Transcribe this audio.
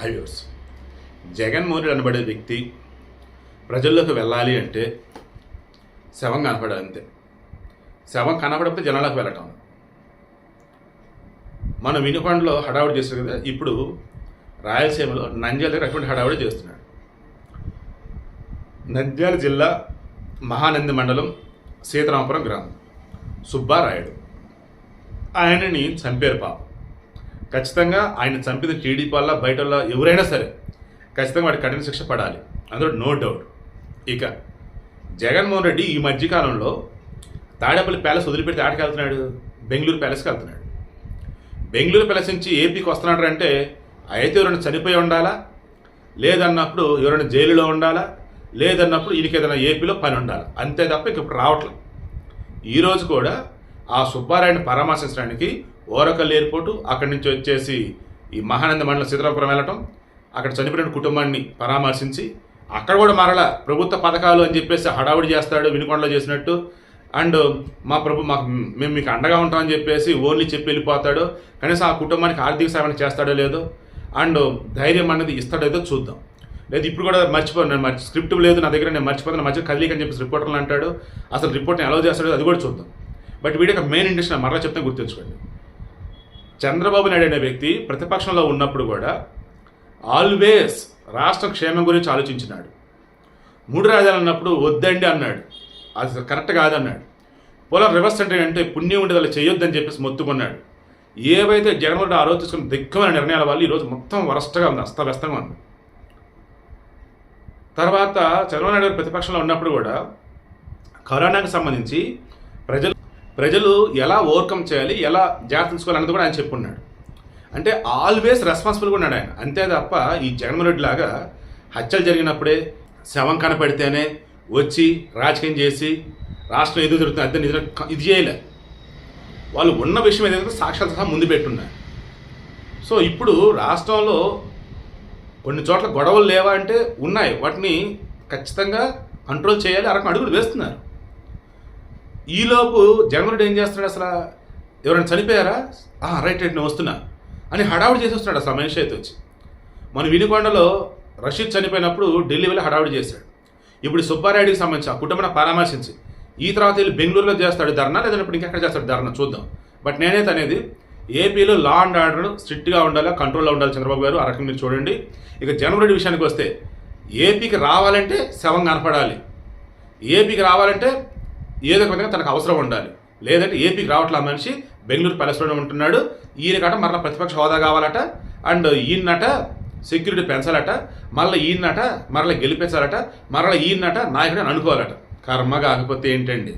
Highways. Jaganmohan Reddy అనబడే వ్యక్తి ప్రజల్లోకి వెళ్ళాలి అంటే శవం కనపడాలి అంతే. శవం కనపడకపోతే జనాలకు వెళ్ళటం. మన వినుకొండలో హడావుడి చేస్తారు కదా ఇప్పుడు రాయలసీమలో నంద్యాల దగ్గర అటువంటి హడావుడి చేస్తున్నాడు నంద్యాల జిల్లా మహానంది మండలం సీతారామపురం గ్రామం. సుబ్బారాయుడు. ఆయనని చంపారు పాపం. ఖచ్చితంగా ఆయన చంపిన టీడీపీ వల్ల బయట వల్ల ఎవరైనా సరే ఖచ్చితంగా వాడికి కఠిన శిక్ష పడాలి. అందులో నో డౌట్ ఇక జగన్మోహన్ రెడ్డి ఈ మధ్యకాలంలో తాడేపల్లి ప్యాలెస్ వదిలిపెట్టి ఆడికి వెళ్తున్నాడు? బెంగళూరు ప్యాలెస్కి వెళ్తున్నాడు. బెంగళూరు ప్యాలెస్ నుంచి ఏపీకి వస్తున్నాడు అంటే అయితే ఎవరైనా చనిపోయి ఉండాలా? లేదన్నప్పుడు ఎవరైనా జైలులో ఉండాలా? లేదన్నప్పుడు ఈయనకి ఏదైనా ఏపీలో పని ఉండాలి? అంతే తప్ప ఇంక ఇప్పుడు రావట్లేదు ఈరోజు కూడా ఆ సుబ్బారాయణ పరామర్శించడానికి ఓరకల్ ఎయిర్పోర్టు అక్కడి నుంచి వచ్చేసి ఈ మహానంద మండలం సీతారాపురం వెళ్ళటం. అక్కడ చనిపోయిన కుటుంబాన్ని పరామర్శించి అక్కడ కూడా మరల ప్రభుత్వ పథకాలు అని చెప్పేసి హడావుడి చేస్తాడు వినుకొండలో చేసినట్టు. అండ్ మా ప్రభు మాకు మేము మీకు అండగా ఉంటామని చెప్పేసి ఓన్లీ చెప్పి వెళ్ళిపోతాడు. కనీసం ఆ కుటుంబానికి ఆర్థిక సేవన చేస్తాడో లేదో. అండ్ ధైర్యం అనేది ఇస్తాడో లేదో చూద్దాం. లేదు ఇప్పుడు కూడా మర్చిపో నేను మర్చి స్క్రిప్ట్ లేదు నా దగ్గర నేను మర్చిపోతాను మధ్య కదలిక అని చెప్పేసి రిపోర్టర్లు అంటాడు. అసలు రిపోర్ట్ని ఎలా చేస్తాడో అది కూడా చూద్దాం. బట్ వీడియో మెయిన్ ఇండస్ట్రీ మరలా చెప్తే గుర్తుంచుకోండి. చంద్రబాబు నాయుడు అనే వ్యక్తి ప్రతిపక్షంలో ఉన్నప్పుడు కూడా ఆల్వేస్ రాష్ట్ర క్షేమం గురించి ఆలోచించినాడు. మూడు రాజాలు అన్నప్పుడు వద్దండి అన్నాడు. అది కరెక్ట్ కాదన్నాడు. పోలార్ రివర్స్ అంటే అంటే పుణ్యం ఉండేది అలా చేయొద్దని చెప్పేసి మొత్తుకున్నాడు. ఏవైతే జగన్మోహన్ రెడ్డి ఆ రోజు తీసుకున్న నిర్ణయాల వల్ల ఈరోజు మొత్తం వరస్ట్గా ఉంది అస్తవ్యస్తంగా ఉంది. తర్వాత చంద్రబాబు నాయుడు గారు ప్రతిపక్షంలో ఉన్నప్పుడు కూడా కరోనాకు సంబంధించి ప్రజలు ప్రజలు ఎలా ఓవర్కమ్ చేయాలి ఎలా జాగ్రత్త తీసుకోవాలన్నది కూడా ఆయన చెప్పున్నాడు అంటే ఆల్వేస్ రెస్పాన్సిబుల్గా ఉన్నాడు ఆయన. అంతే తప్ప ఈ జగన్మోహన్ రెడ్డి లాగా హత్యలు జరిగినప్పుడే శవం కనపడితేనే వచ్చి రాజకీయం చేసి రాష్ట్రం ఎదురు జరుగుతుంది అద్దె నిజంగా ఇది చేయలే. వాళ్ళు ఉన్న విషయం ఏదైతే సాక్ష్యాలు సహా ముందు పెట్టున్నారు. సో ఇప్పుడు రాష్ట్రంలో కొన్ని చోట్ల గొడవలు లేవా అంటే ఉన్నాయి. వాటిని ఖచ్చితంగా కంట్రోల్ చేయాలి అరకు అడుగులు వేస్తున్నారు. ఈలోపు జగన్ ఏం చేస్తున్నాడు అసలు? ఎవరైనా చనిపోయారా? రైట్ రైట్ నేను వస్తున్నా. అని హడావుడి చేసి వస్తున్నాడు అసలు మనిషి అయితే వచ్చి. మన వినుకొండలో రషీద్ చనిపోయినప్పుడు ఢిల్లీ వెళ్ళి హడావుడి చేశాడు. ఇప్పుడు సుబ్బారాయుడికి సంబంధించి ఆ కుటుంబాన్ని పరామర్శించి ఈ తర్వాత వెళ్ళి బెంగళూరులో చేస్తాడు ధర్నా లేదంటే ఇప్పుడు ఇంకెక్కడ చేస్తాడు ధర్నా చూద్దాం. బట్ నేనైతే అనేది ఏపీలో లా అండ్ ఆర్డర్ స్ట్రిక్ట్గా ఉండాలి కంట్రోల్లో ఉండాలి చంద్రబాబు గారు ఆ రకంగా మీరు చూడండి. ఇక జనవరి రెడ్డి విషయానికి వస్తే ఏపీకి రావాలంటే శవం కనపడాలి. ఏపీకి రావాలంటే ఏదో ఒక విధంగా తనకు అవసరం ఉండాలి. లేదంటే ఏపీకి రావట్లే ఆ మనిషి బెంగళూరు ప్యాలెస్లోనే ఉంటున్నాడు. ఈయనకట మరలా ప్రతిపక్ష హోదా కావాలట. అండ్ ఈయనట సెక్యూరిటీ పెంచాలట. మళ్ళీ ఈయనట మరలా గెలిపించాలట. మరలా ఈయనట నాయకుడు అని అనుకోవాలట. కర్మ కాకపోతే ఏంటండి?